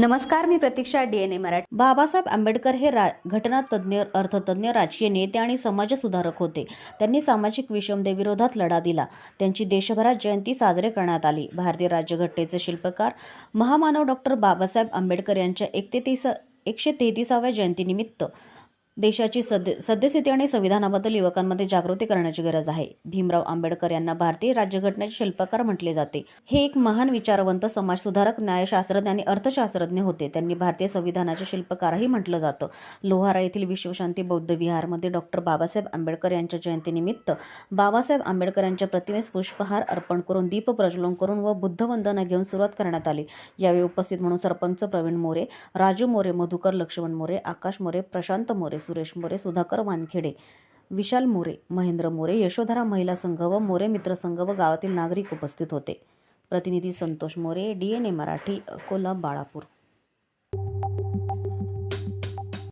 नमस्कार मी Pratiksha D N A Marathi. Babasaheb Ambedkar हे रा घटनातज्ञ अर्थतज्ञ राजकीय नेते आणि समाजसुधारक होते. त्यांनी सामाजिक विषमतेविरोधात लढा दिला. त्यांची देशभरात जयंती साजरी करण्यात आली. भारतीय राज्यघटनेचे शिल्पकार महामानव डॉक्टर बाबासाहेब आंबेडकर यांच्या एकतेतीस एकशे तेहतीसाव्या जयंतीनिमित्त देशाची सद्य सद्यस्थिती आणि संविधानाबद्दल युवकांमध्ये जागृती करण्याची गरज आहे. भीमराव आंबेडकर यांना भारतीय राज्यघटनेचे शिल्पकार म्हटले जाते. हे एक महान विचारवंत समाजसुधारक न्यायशास्त्रज्ञ आणि अर्थशास्त्रज्ञ होते. त्यांनी भारतीय संविधानाचे शिल्पकारही म्हटलं जातं. लोहारा येथील विश्वशांती बौद्ध विहारमध्ये डॉक्टर बाबासाहेब आंबेडकर यांच्या जयंतीनिमित्त बाबासाहेब आंबेडकर यांच्या प्रतिमेस पुष्पहार अर्पण करून दीप प्रज्वलन करून व बुद्धवंदना घेऊन सुरुवात करण्यात आली. यावेळी उपस्थित म्हणून सरपंच प्रवीण मोरे राजू मोरे मधुकर लक्ष्मण मोरे आकाश मोरे प्रशांत मोरे सुरेश मोरे सुधाकर वानखेडे विशाल मोरे महेंद्र मोरे यशोधरा महिला संघ व मोरे मित्र संघ व गावातील नागरिक उपस्थित होते. प्रतिनिधी Santosh More D N A Marathi Akola Balapur.